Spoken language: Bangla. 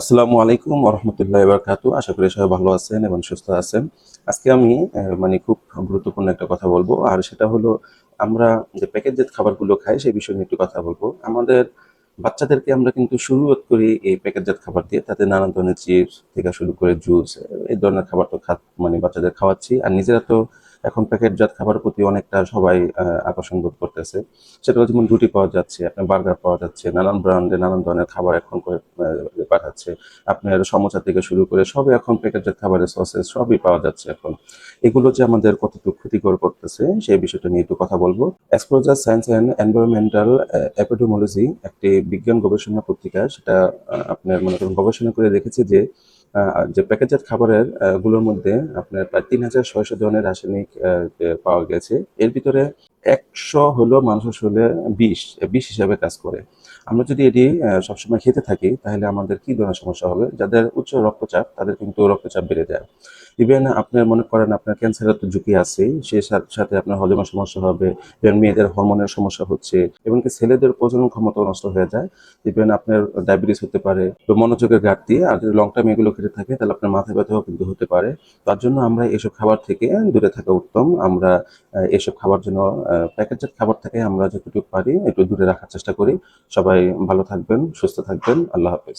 আসসালামু আলাইকুম রহমতুল্লাহ বারকাতু আশা করি সবাই ভালো আছেন এবং সুস্থ আছেন। আজকে আমি মানে খুব গুরুত্বপূর্ণ একটা কথা বলব, আর সেটা হলো আমরা যে প্যাকেটজাত খাবারগুলো খাই সেই বিষয় নিয়ে একটু কথা বলব। আমাদের বাচ্চাদেরকে আমরা কিন্তু শুরুয়াত করি এই প্যাকেটজাত খাবার দিয়ে, তাতে নানান ধরনের চিপস থেকে শুরু করে জুস, এই ধরনের খাবার তো খা মানে বাচ্চাদের খাওয়াচ্ছি, আর নিজেরা তো এখন প্যাকেটজাত খাবারের প্রতি অনেকটা সবাই আকর্ষণ বোধ করতেছে। সেটা যেমন রুটি পাওয়া যাচ্ছে, আপনার বার্গার পাওয়া যাচ্ছে, নানান ব্র্যান্ডে নানান ধরনের খাবার এখন করে পাঠাচ্ছে। আপনার সমোসা থেকে শুরু করে সবই এখন প্যাকেটজাত খাবারের সসেস সবই পাওয়া যাচ্ছে এখন। এগুলো যে আমাদের কতটুকু ক্ষতিকর করতেছে, সেই বিষয়টা নিয়ে একটু কথা বলব। Exposure science and environmental epidemiology একটি বিজ্ঞান গবেষণা পত্রিকা, সেটা আপনার মনে করুন গবেষণা করে দেখেছে যে যে প্যাকেজের খাবারেরগুলোর মধ্যে আপনার প্রায় তিন হাজার ছয়শো ধরনের রাসায়নিক পাওয়া গেছে। এর ভিতরে একশো হলো মানুষের শরীরে বিষ বিষ হিসাবে কাজ করে। আমরা যদি এটি সবসময় খেতে থাকি, তাহলে আমাদের কি ধরনের সমস্যা হবে? যাদের উচ্চ রক্তচাপ, তাদের কিন্তু রক্তচাপ বেড়ে যায়। ইভেন আপনার মনে করেন আপনার ক্যান্সারের তো ঝুঁকি আছে সে সাথে আপনার হজমের সমস্যা হবে ইভেন মেয়েদের হরমোনের সমস্যা হচ্ছে, এবং কি ছেলেদের প্রজনন ক্ষমতা নষ্ট হয়ে যায়। ইভেন আপনার ডায়াবেটিস হতে পারে মনোযোগের ঘাটতি, আর যদি লং টাইম এগুলো খেতে থাকে, তাহলে আপনার মাথা ব্যথাও কিন্তু হতে পারে। তার জন্য আমরা এসব খাবার থেকে দূরে থাকা উত্তম। আমরা এসব খাবার জন্য প্যাকেটজাত খাবার থেকে আমরা যতটুকু পারি, একটু দূরে রাখার চেষ্টা করি। সবাই ভালো থাকবেন, সুস্থ থাকবেন। আল্লাহ হাফেজ।